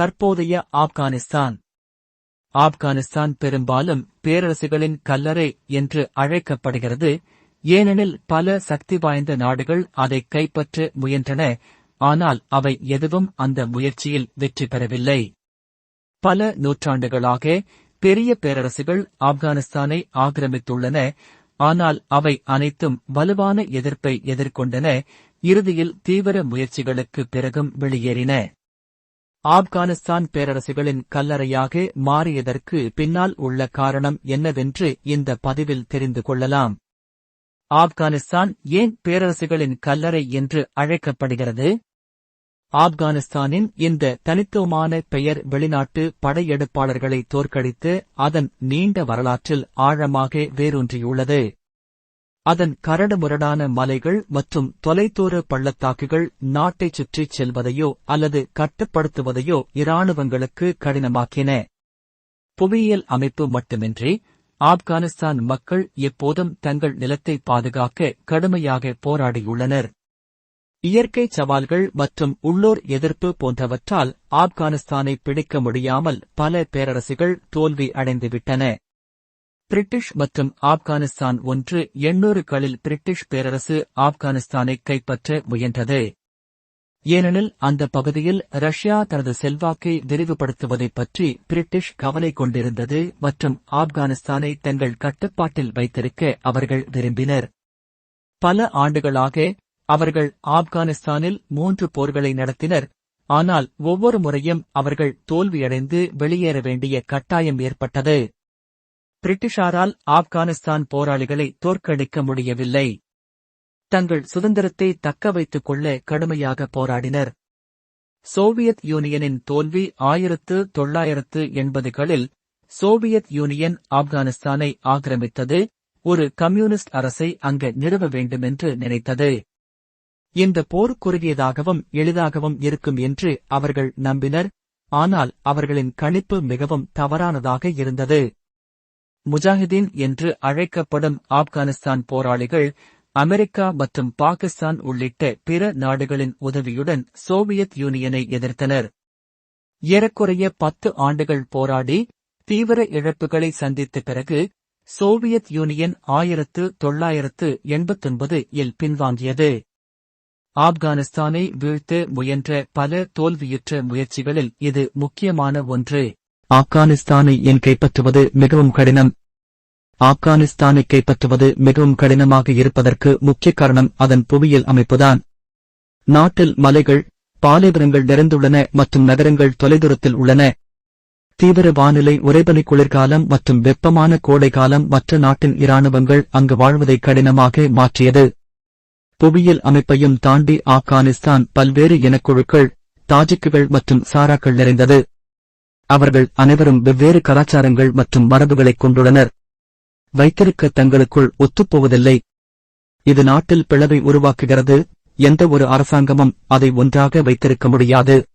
தற்போதைய ஆப்கானிஸ்தான். ஆப்கானிஸ்தான் பெரும்பாலும் பேரரசுகளின் கல்லறை என்று அழைக்கப்படுகிறது. ஏனெனில் பல சக்தி வாய்ந்த நாடுகள் அதை கைப்பற்ற முயன்றன. ஆனால் அவை எதுவும் அந்த முயற்சியில் வெற்றி பெறவில்லை. பல நூற்றாண்டுகளாக பெரிய பேரரசுகள் ஆப்கானிஸ்தானை ஆக்கிரமித்துள்ளன. ஆனால் அவை அனைத்தும் வலுவான எதிர்ப்பை எதிர்கொண்டன. இறுதியில் தீவிர முயற்சிகளுக்கு பிறகும் வெளியேறின. ஆப்கானிஸ்தான் பேரரசுகளின் கல்லறையாக மாறியதற்கு பின்னால் உள்ள காரணம் என்னவென்று இந்த பதிவில் தெரிந்து கொள்ளலாம். ஆப்கானிஸ்தான் ஏன் பேரரசுகளின் கல்லறை என்று அழைக்கப்படுகிறது? ஆப்கானிஸ்தானின் இந்த தனித்துவமான பெயர் வெளிநாட்டு படையெடுப்பாளர்களை தோற்கடித்து அதன் நீண்ட வரலாற்றில் ஆழமாக வேரூன்றியுள்ளது. அதன் கரடுமுரடான மலைகள் மற்றும் தொலைதூர பள்ளத்தாக்குகள் நாட்டைச் சுற்றிச் செல்வதையோ அல்லது கட்டுப்படுத்துவதையோ இராணுவங்களுக்கு கடினமாக்கின. புவியியல் அமைப்பு மட்டுமின்றி ஆப்கானிஸ்தான் மக்கள் எப்போதும் தங்கள் நிலத்தை பாதுகாக்க கடுமையாக போராடியுள்ளனர். இயற்கை சவால்கள் மற்றும் உள்ளூர் எதிர்ப்பு போன்றவற்றால் ஆப்கானிஸ்தானை பிடிக்க முடியாமல் பல பேரரசுகள் தோல்வி அடைந்துவிட்டன. பிரிட்டிஷ் மற்றும் ஆப்கானிஸ்தான் ஒன்று எண்ணூறுகளில் பிரிட்டிஷ் பேரரசு ஆப்கானிஸ்தானை கைப்பற்ற முயன்றது. ஏனெனில் அந்த பகுதியில் ரஷ்யா தனது செல்வாக்கை விரிவுபடுத்துவதைப் பற்றி பிரிட்டிஷ் கவலை கொண்டிருந்தது மற்றும் ஆப்கானிஸ்தானை தங்கள் கட்டுப்பாட்டில் வைத்திருக்க அவர்கள் விரும்பினர். பல ஆண்டுகளாக அவர்கள் ஆப்கானிஸ்தானில் மூன்று போர்களை நடத்தினர். ஆனால் ஒவ்வொரு முறையும் அவர்கள் தோல்வியடைந்து வெளியேற வேண்டிய கட்டாயம் ஏற்பட்டது. பிரிட்டிஷாரால் ஆப்கானிஸ்தான் போராளிகளை தோற்கடிக்க முடியவில்லை. தங்கள் சுதந்திரத்தை தக்க வைத்துக் கொள்ள கடுமையாக போராடினர். சோவியத் யூனியனின் தோல்வி ஆயிரத்து தொள்ளாயிரத்து எண்பதுகளில் சோவியத் யூனியன் ஆப்கானிஸ்தானை ஆக்கிரமித்தது ஒரு கம்யூனிஸ்ட் அரசை அங்கு நிறுவ வேண்டுமென்று நினைத்தது. இந்த போர் குறுகியதாகவும் எளிதாகவும் இருக்கும் என்று அவர்கள் நம்பினர் ஆனால் அவர்களின் கணிப்பு மிகவும் தவறானதாக இருந்தது. முஜாஹிதீன் என்று அழைக்கப்படும் ஆப்கானிஸ்தான் போராளிகள் அமெரிக்கா மற்றும் பாகிஸ்தான் உள்ளிட்ட பிற நாடுகளின் உதவியுடன் சோவியத் யூனியனை எதிர்த்தனர். ஏறக்குறைய பத்து ஆண்டுகள் போராடி தீவிர இழப்புகளை சந்தித்த பிறகு சோவியத் யூனியன் ஆயிரத்து தொள்ளாயிரத்து எண்பத்தொன்பது இல் பின்வாங்கியது. ஆப்கானிஸ்தானை வீழ்த்த முயன்ற பல தோல்வியுற்ற முயற்சிகளில் இது முக்கியமான ஒன்று. ஆப்கானிஸ்தானை என் கைப்பற்றுவது மிகவும் கடினம். ஆப்கானிஸ்தானை கைப்பற்றுவது மிகவும் கடினமாக இருப்பதற்கு முக்கிய காரணம் அதன் புவியியல் அமைப்புதான். நாட்டில் மலைகள் பாலைவனங்கள் நிறைந்துள்ளன மற்றும் நகரங்கள் தொலைதூரத்தில் உள்ளன. தீவிர வானிலை உறைபனி குளிர்காலம் மற்றும் வெப்பமான கோடைகாலம் மற்ற நாட்டின் இராணுவங்கள் அங்கு வாழ்வதை கடினமாக மாற்றியது. புவியியல் அமைப்பையும் தாண்டி ஆப்கானிஸ்தான் பல்வேறு இனக்குழுக்கள் தாஜிக்குகள் மற்றும் சாராக்கள் நிறைந்தது. அவர்கள் அனைவரும் வெவ்வேறு கலாச்சாரங்கள் மற்றும் மரபுகளைக் கொண்டுள்ளனர். வைத்திருக்க தங்களுக்குள் ஒத்துப்போவதில்லை. இது நாட்டில் பிளவை உருவாக்குகிறது. எந்த ஒரு அரசாங்கமும் அதை ஒன்றாக வைத்திருக்க முடியாது.